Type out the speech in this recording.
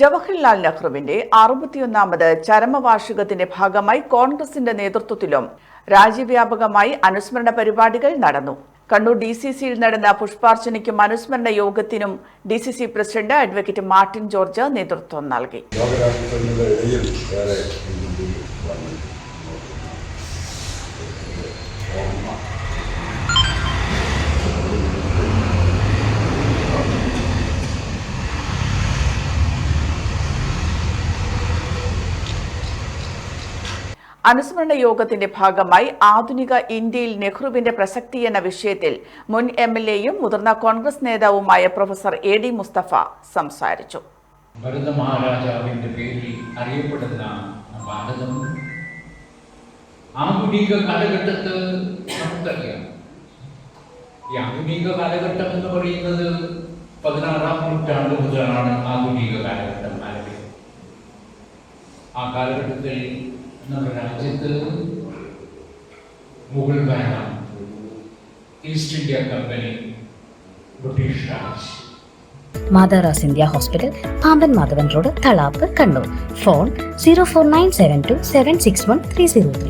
ജവഹർലാൽ നെഹ്റുവിന്റെ അറുപത്തിയൊന്നാമത് ചരമവാർഷികത്തിന്റെ ഭാഗമായി കോൺഗ്രസിന്റെ നേതൃത്വത്തിലും രാജ്യവ്യാപകമായി അനുസ്മരണ പരിപാടികൾ നടന്നു. കണ്ണൂർ ഡി സി സിയിൽ നടന്ന പുഷ്പാർച്ചനയ്ക്കും അനുസ്മരണ യോഗത്തിനും D C C president advocate Martin George നേതൃത്വം നൽകി. അനുസ്മരണ യോഗത്തിന്റെ ഭാഗമായി ആധുനിക ഇന്ത്യയിൽ നെഹ്റുവിന്റെ പ്രസക്തി എന്ന വിഷയത്തിൽ മുൻ എം എൽ എയും മുതിർന്ന കോൺഗ്രസ് നേതാവുമായ പ്രൊഫസർ എ ഡി മുസ്തഫ സംസാരിച്ചു. ഭരത മഹാരാജാവിന്റെ പേരിൽ അറിയപ്പെടുന്ന ഭാരതം. ആധുനിക കാലഘട്ടത്ത് നമുക്കറിയാം. ഈ ആധുനിക കാലഘട്ടം എന്ന് പറയുന്നത് പതിനാറാം നൂറ്റാണ്ട് മുതലാണ് ആധുനിക കാലഘട്ടം ആരംഭിച്ചത്. ആ കാലഘട്ടത്തിൽ നമ്മുടെ രാജ്യത്ത് മുഗൾ ഭരണം east India company British Raj മാതാറാസ് India hospital Pamban Madhavan road Thalap Kannur phone zero four nine seven two seven six one three zero three